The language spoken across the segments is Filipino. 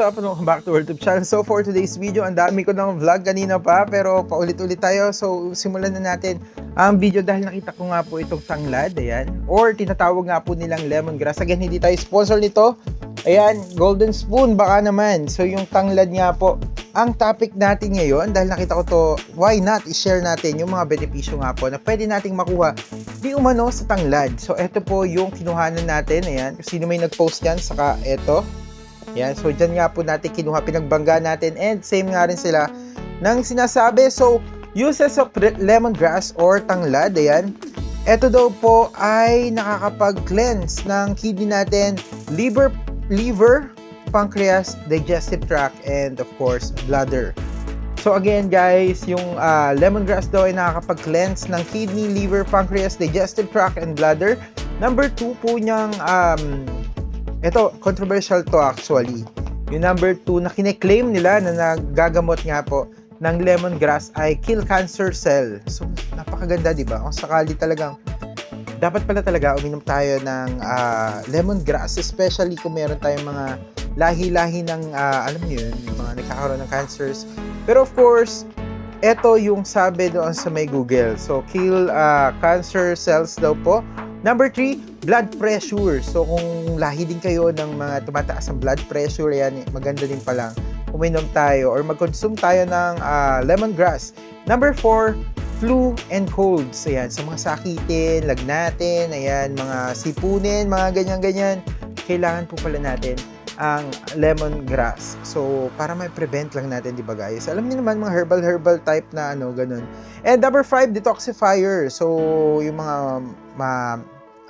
up? Welcome back to our YouTube channel. So for today's video, ang dami ko ng vlog kanina pa pero paulit-ulit tayo. So simulan na natin ang video dahil nakita ko nga po itong tanglad, ayan. Or tinatawag nga po nilang lemongrass. Again, hindi tayo sponsor nito. Ayan, golden spoon baka naman. So yung tanglad nga po, ang topic natin ngayon dahil nakita ko to, why not i-share natin yung mga benepisyo nga po na pwede nating makuha di umano sa tanglad. So ito po yung kinuhanan natin, ayan. Sino may nag-post yan, saka ito. Yan, so dyan nga po natin kinuha, pinagbangga natin and same nga rin sila ng sinasabi. So, uses of lemongrass or tanglad, ayan. Ito daw po ay nakakapag-cleanse ng kidney natin, liver, liver, pancreas, digestive tract, and of course, bladder. So again guys, yung ah, lemongrass daw ay nakakapag-cleanse ng kidney, liver, pancreas, digestive tract, and bladder. Number 2 po niyang um, ito, controversial to actually. Yung number 2 na kine-claim nila na nagagamot nga po ng lemongrass ay kill cancer cell. So, napakaganda, di ba? Kung sakali talagang dapat pala talaga uminom tayo ng ah, lemongrass, especially kung meron tayong mga lahi-lahi ng, ah, alam niyo yun, yung mga nagkakaroon ng cancers. Pero of course, ito yung sabi doon sa may Google. So, kill ah, cancer cells daw po. Number 3, blood pressure. So, kung lahi din kayo ng mga tumataas ang blood pressure, yan, maganda din palang uminom tayo or mag-consume tayo ng ah, lemongrass. Number 4, flu and colds. Ayan, sa mga sakitin, lagnatin, ayan, mga sipunin, mga ganyan-ganyan. Kailangan po pala natin ang lemongrass. So, para may prevent lang natin, di ba guys? Alam niyo naman, mga herbal-herbal type na ano, ganun. And number 5, detoxifier. So, yung mga ma,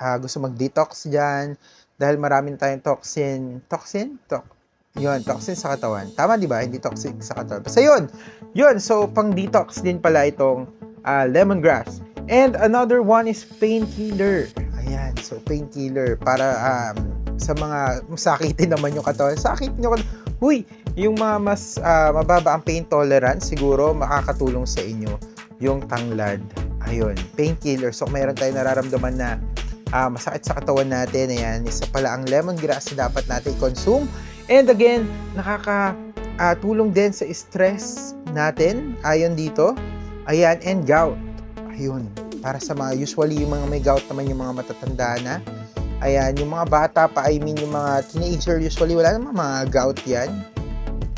ah, gusto mag-detox dyan, dahil maraming tayong toxin. Toxin? Tok. Yun, toxin sa katawan. Tama, di ba? Hindi toxic sa katawan. Basta yun. Yun, so, pang-detox din pala itong ah, lemongrass. And another one is painkiller. Ayan, so painkiller para um, sa mga sakitin naman yung katawan. Sakit nyo, huy, yung mga mas ah, mababa ang pain tolerance, siguro makakatulong sa inyo yung tanglad. Ayun, painkiller. So, meron tayong nararamdaman na ah, masakit sa katawan natin, ayan, isa pala ang lemongrass na dapat natin consume. And again, nakakatulong din sa stress natin, ayon dito. Ayan, and gout. Ayun, para sa mga, usually yung mga may gout naman yung mga matatanda na. Ayan, yung mga bata pa, I mean yung mga teenager, usually wala namang mga gout yan.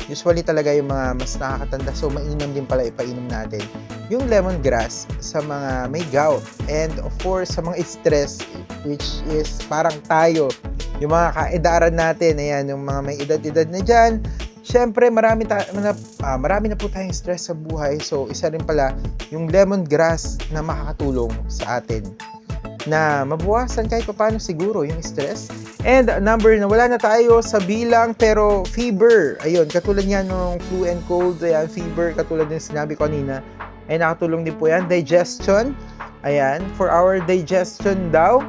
Usually talaga yung mga mas nakakatanda, so mainam din pala ipainom natin yung lemongrass sa mga may gout. And of course, sa mga stress, which is parang tayo, yung mga kaedaran natin, ayan, yung mga may edad-edad na dyan, Siyempre, marami, ta- na, ah, marami na po tayong stress sa buhay. So, isa rin pala yung lemongrass na makakatulong sa atin na mabawasan kahit paano siguro yung stress. And number na wala na tayo sa bilang pero fever. Ayun, katulad niyan ng flu and cold, ayan, fever, katulad din sinabi ko kanina. Ay nakatulong din po yan. Digestion. Ayan, for our digestion daw,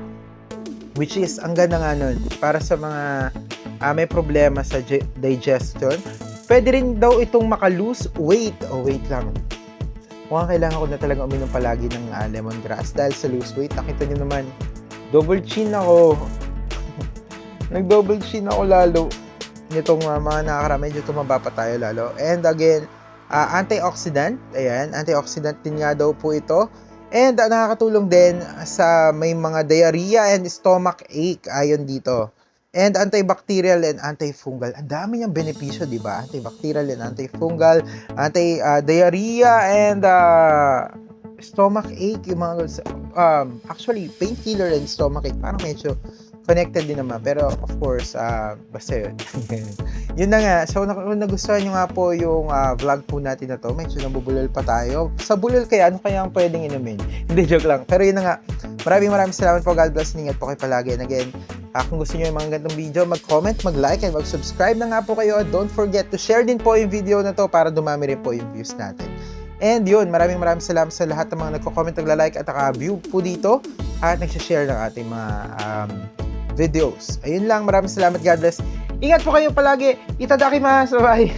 which is ang ganda nga nun, para sa mga ah, may problema sa ge- digestion. Pwede rin daw itong makalose weight. Oh, wait lang. Mukhang kailangan ko na talaga uminom palagi ng ah, lemongrass dahil sa loose weight. Nakita nyo naman, double chin ako. Nag-double chin ako lalo. Nitong uh, mga nakakara, medyo tumaba pa tayo lalo. And again, ah, antioxidant. Ayan, antioxidant din nga daw po ito. And ah, nakakatulong din sa may mga diarrhea and stomach ache ayon dito. And antibacterial and antifungal. Ang dami niyang benepisyo, di ba? Antibacterial and antifungal, anti-diarrhea and uh, stomach ache. Yung mga, um, actually, painkiller and stomach ache. Parang medyo connected din naman. Pero of course, uh, basta yun. yun na nga. So, kung nagustuhan nyo nga po yung uh, vlog po natin na to, medyo nabubulol pa tayo. Sa bulol kaya, ano kaya ang pwedeng inumin? Hindi, joke lang. Pero yun na nga. Maraming maraming salamat po. God bless. Ingat po kayo palagi. And again, uh, kung gusto nyo yung mga gandang video, mag-comment, mag-like, and mag-subscribe na nga po kayo. Don't forget to share din po yung video na to para dumami rin po yung views natin. And yun, maraming maraming salamat sa lahat ng mga nagko-comment, nagla-like at naka-view po dito at nagsha-share ng ating mga um, videos. Ayun lang, maraming salamat. God bless. Ingat po kayo palagi. Itadakimasu. Bye.